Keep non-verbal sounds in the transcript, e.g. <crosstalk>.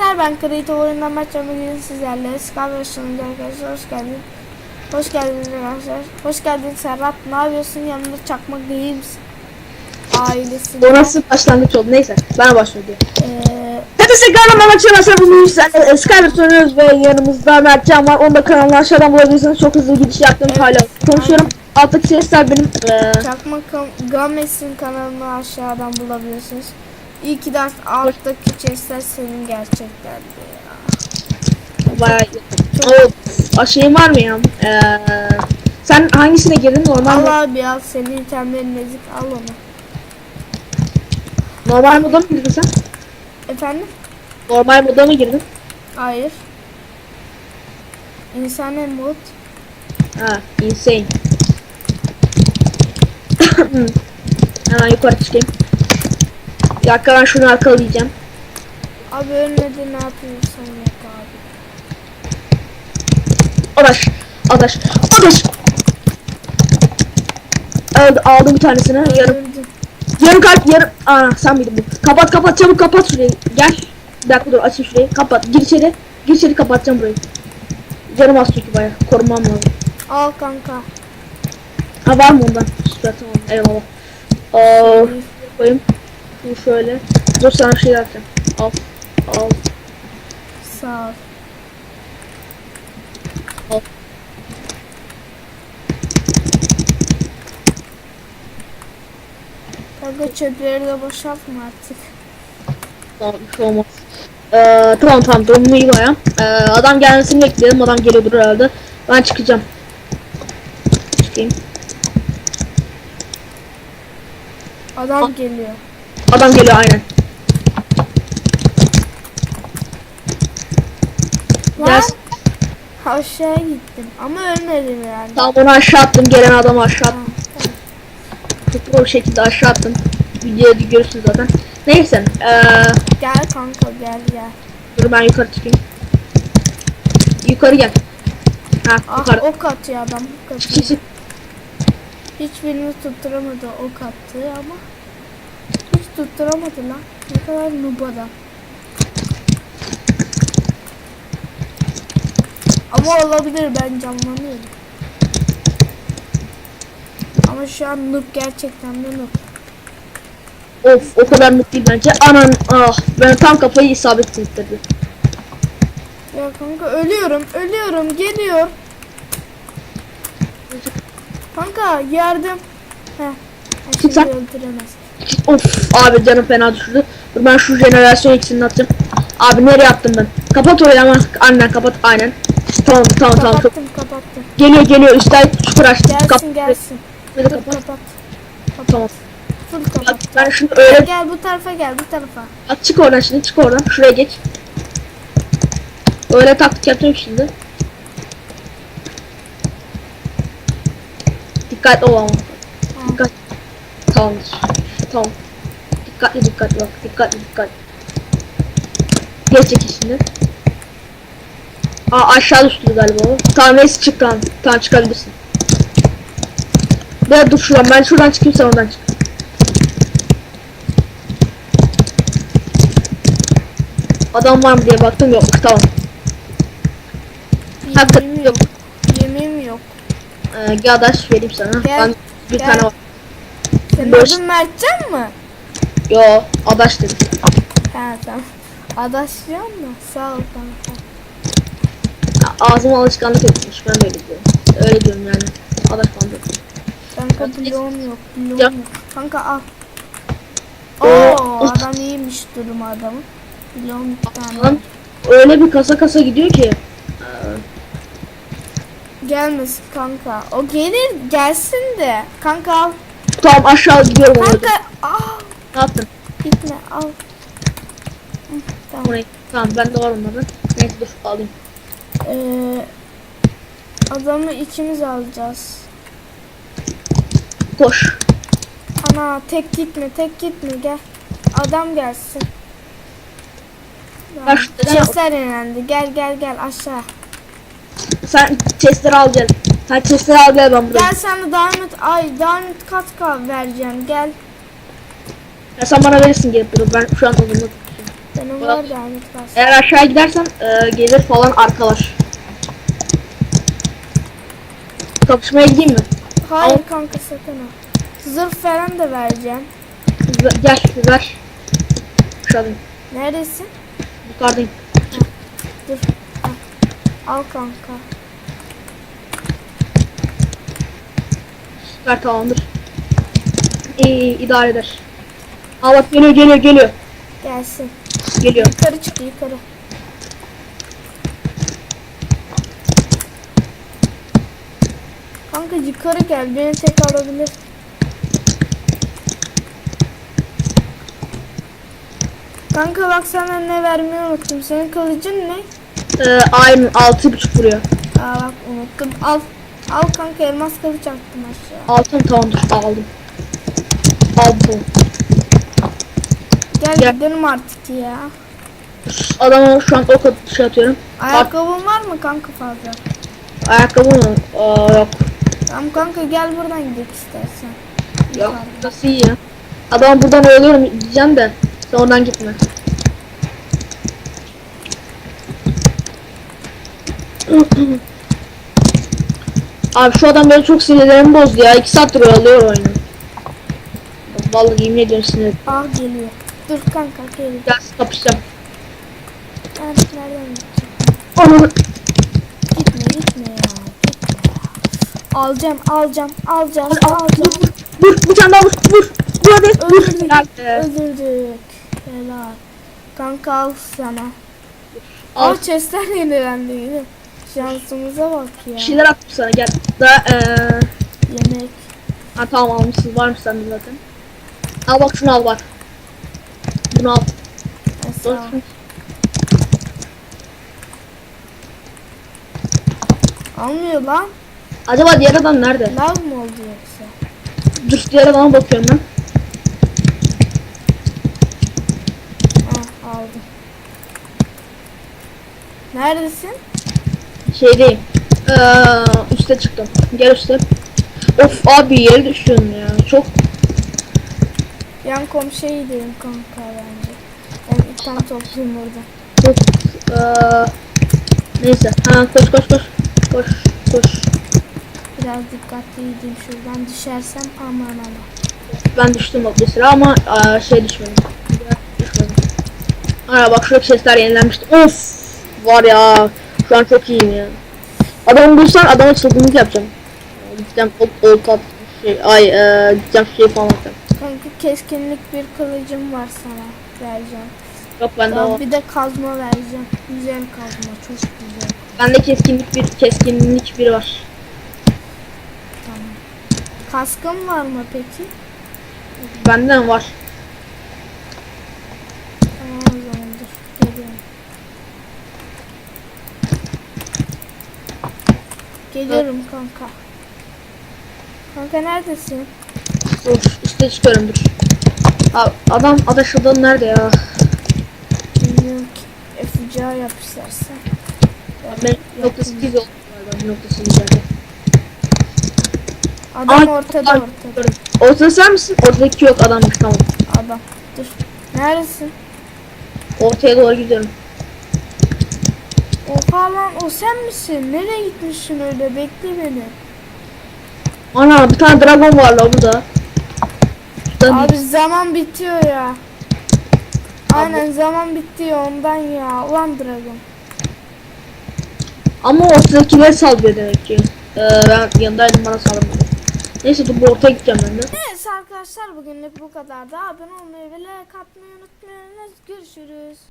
arkadaşlar ben Krito oyundan başlamak bugün sizlerle Skyward sunucu arkadaşlar hoş geldin. Hoş geldiniz arkadaşlar. Hoş geldin Serhat. Ne yapıyorsun? Yanında çakmak değil misin? Ailesi. O nasıl başlangıç oldu neyse ben başlıyorum. Ee, Hadi tekrardan ben açıyorum mesela bugün sizlerle Skyler soruyoruz ve yanımızda Mertcan var. Onu da kanalına aşağıdan bulabilirsiniz. Çok hızlı gidiş yaptım Evet. hala konuşuyorum. Alttaki sesler benim. Ee, çakmak Gam- Games'in kanalını aşağıdan bulabilirsiniz. İyi ki de alttaki chestler senin gerçeklerdi ya. bayağı iyi. O şeyin var mı ya? Ee, sen hangisine girdin? Normal Al mı? abi al senin itemlerin ezik al onu. Normal moda mı girdin sen? Efendim? Normal moda mı girdin? Hayır. İnsan mod. Ha, insane. <laughs> Hemen yukarı çıkayım. Bir dakika ben şunu arkalayacağım. Abi ölmedi ne yapıyorsun yap abi. Adaş, adaş, adaş. Aldı, aldım bir tanesini. Yarım, Öldüm. yarım kalp, yarım. Aa sen miydin bu? Kapat, kapat, çabuk kapat şurayı. Gel. Bir dakika dur, açayım şurayı. Kapat. Gir içeri. Gir içeri kapatacağım burayı. Canım az çünkü bayağı. Korumam lazım. Al kanka. Ha var mı ondan? Süper tamam. Eyvallah. Aa, koyayım. Şunu şöyle. Dur sana bir şey yapacağım. Al. Al. Sağ ol. Al. Kanka çöpleri de boşaltma artık. Tamam bir şey olmaz. Ee, tamam tamam durumu iyi baya. Ee, adam gelmesini bekleyelim. Adam geliyordur herhalde. Ben çıkacağım. Çıkayım. Adam geliyor. Adam geliyor aynen. Gelsin. aşağıya gittim ama ölmedim yani. Tamam onu aşağı attım. Gelen adamı aşağı attım. Çok doğru şekilde aşağı attım. Videoda görürsünüz zaten. Neyse. Ee, Gel kanka gel gel. dur ben yukarı çıkayım. Yukarı gel. Ha Ah yukarı. ok atıyor adam. Ok atıyor. Hiçbirini tutturamadı ok attı ama. Tutturamadı lan. Ne kadar noob adam. Ama olabilir ben canlanıyorum. Ama şu an noob gerçekten de noob. Of o kadar mutlu değil bence. Anan ah ben tam kafayı isabet ettirdi. Ya kanka ölüyorum, ölüyorum, geliyor. Kanka yardım. Heh. Sen. öldüremez. Of abi canım fena düşürdü. Dur ben şu jenerasyon ikisini atacağım. Abi nereye attım ben? Kapat orayı ama aynen kapat aynen. Tamam tamam tamam çok. Kapattım, kapattım. Geliyor geliyor üstten çukur açtı. Gelsin, Kapat. gelsin. Dur, kapat. kapat. Tamam. Full kapat. ben şunu öyle Gel bu tarafa gel, bu tarafa. at çık oradan şimdi çık oradan. Şuraya geç. Öyle taktik yapacağım şimdi. Dikkatli ol ama. Dikkat. Tamamdır. Tamam. Dikkatli dikkatli bak. Dikkatli dikkatli. Geç çekil şimdi. Aa aşağı düştü galiba o. Tamam neyse çık tamam. Tamam çıkabilirsin. Ben dur şuradan. Ben şuradan çıkayım sen oradan çık. Adam var mı diye baktım yok. Tamam. Yemeğim yok. Yemeğim yok. Ee, gel adaş vereyim sana. Gel, Ben bir gel. tane var. Senin Boş- adın Mertcan mı? Yo adaş dedim. Ha tamam. Adaşcan mı? Sağ ol kanka. Ağzıma alışkanlık etmiş. Ben de öyle diyorum. Öyle diyorum yani. Adaş falan diyorum. Kanka bloğum yok. Bloğum Ya. yok. Kanka al. Oo. Oo adam iyiymiş durum adamın. Bloğum bir tane. Lan öyle bir kasa kasa gidiyor ki. Gelmesin kanka. O gelir gelsin de. Kanka al. Tamam aşağı gidiyorum orada. Kanka al. Ne yaptın? Gitme al. Hı, Tamam. Oraya. Tamam ben de var onlardan. Neyse dur alayım. Ee, adamı ikimiz alacağız. Koş. Ana tek gitme tek gitme gel. Adam gelsin. Şuradan- Chestler inendi. Gel gel gel aşağı. Sen chestleri al chestleri al gel ben buraya. Gel sana diamond ay diamond kat kat vereceğim. Gel. Ya sen bana verirsin gelip bunu. Ben şu an odamda Kars. Eğer aşağı gidersen e, gelir falan arkalar. Kapışmaya gideyim mi? Hayır kanka sakın ha. Zırh falan da vereceğim. Ver- Gel ver. Aşağıdayım. Neredesin? Yukarıdayım. Dur. Al, Al kanka. Süper tamamdır. İyi, iyi idare eder. Aa bak geliyor geliyor geliyor. Gelsin. Geliyor. Yukarı çık yukarı. Kanka yukarı gel. Beni tek alabilir. Kanka bak sana ne vermeyi unuttum. Senin kılıcın ne? Ee, aynen altı buçuk vuruyor. Aa bak unuttum. Al. Al kanka elmas kılıç attım aşağı. Altın tamamdır aldım. Aldım. Gel Gel. gidelim artık ya. Adama şu an ok at- şey atıyorum. Ayakkabın var mı kanka fazla? Ayakkabı mı? Aa, yok. Tamam kanka gel buradan gidelim istersen. Yok. Nasıl iyi ya? Adamı buradan oyalıyorum diyeceğim de. Sen oradan gitme. <clears throat> Abi şu adam beni çok sinirlerimi bozdu ya. İki saattir oyalıyor oyunu. Vallahi yemin ediyorum sinir. Ah geliyor. Dur kanka geliyor. Gel kapışacağım. Nereden nereden gideceğim? Gitme gitme ya. Gitme. Alacağım alacağım alacağım Dur, alacağım. vur, vur, bir tane daha vur, vur, vur hadi, vur. Öldürdük. Öldürdük. Helal. Kanka al sana. Al. Al chestler yenilendi yine. Şansımıza bak ya. Bir şeyler attım sana gel. Daha eee. Yemek. Ha tamam almışsın, varmış sende zaten. Al bak şunu al bak. Bunu al. Almıyor lan. Acaba diğer adam nerede? Lav mı oldu yoksa? Dur diğer adama bakıyorum ben. Ha aldım. Neredesin? Şeydeyim. Eee üste çıktım. Gel üste. Of abi yere düşüyorum ya. Çok Yan komşuya gidelim kanka bence. Ben ipten toplayayım burada. çok eee neyse. Ha koş koş koş. Koş koş. Biraz dikkatli gideyim şuradan düşersem aman aman. Ben düştüm bak bir sıra ama eee, şey düşmedim. Düşmedim. Aa bak şurada sesler yenilenmişti. Of var ya. Şu an çok iyiyim ya. Adamı bulsan adama çılgınlık yapacağım. Gideceğim ol, olta şey ay eee gideceğim şey falan atacağım. Kanka keskinlik bir kılıcım var sana vereceğim. Yok bende Daha o. bir de kazma vereceğim. Güzel kazma çok güzel. Bende keskinlik bir keskinlik bir var. Tamam. Kaskın var mı peki? Benden var. Tamam o zaman dur. Geliyorum. Geliyorum kanka. Kanka neredesin? Dur üste çıkıyorum dur. Abi, adam adaşıdan nerede ya? Bilmiyorum ki. FCA yap istersen. Ben nokta 8 oldum galiba nokta 8 yerde. Adam Ay, ortada ay, ortada. Ortada sen misin? Ortadaki yok adammış tamam. Adam. Dur. Neredesin? Ortaya doğru gidiyorum. Oha lan o sen misin? Nereye gitmişsin öyle? Bekle beni. Ana bir tane dragon var la burada. Şuradan Abi zaman bitiyor ya. Aynen zaman bitiyor ondan ya. Ulan Dragon. Ama ortadakiler saldırıyor demek ki. Ee, ben yanındaydım bana saldırmadı. Neyse dur bu ortaya gideceğim ben de. Evet arkadaşlar bugünlük bu kadar da abone olmayı ve like atmayı unutmayınız. Görüşürüz.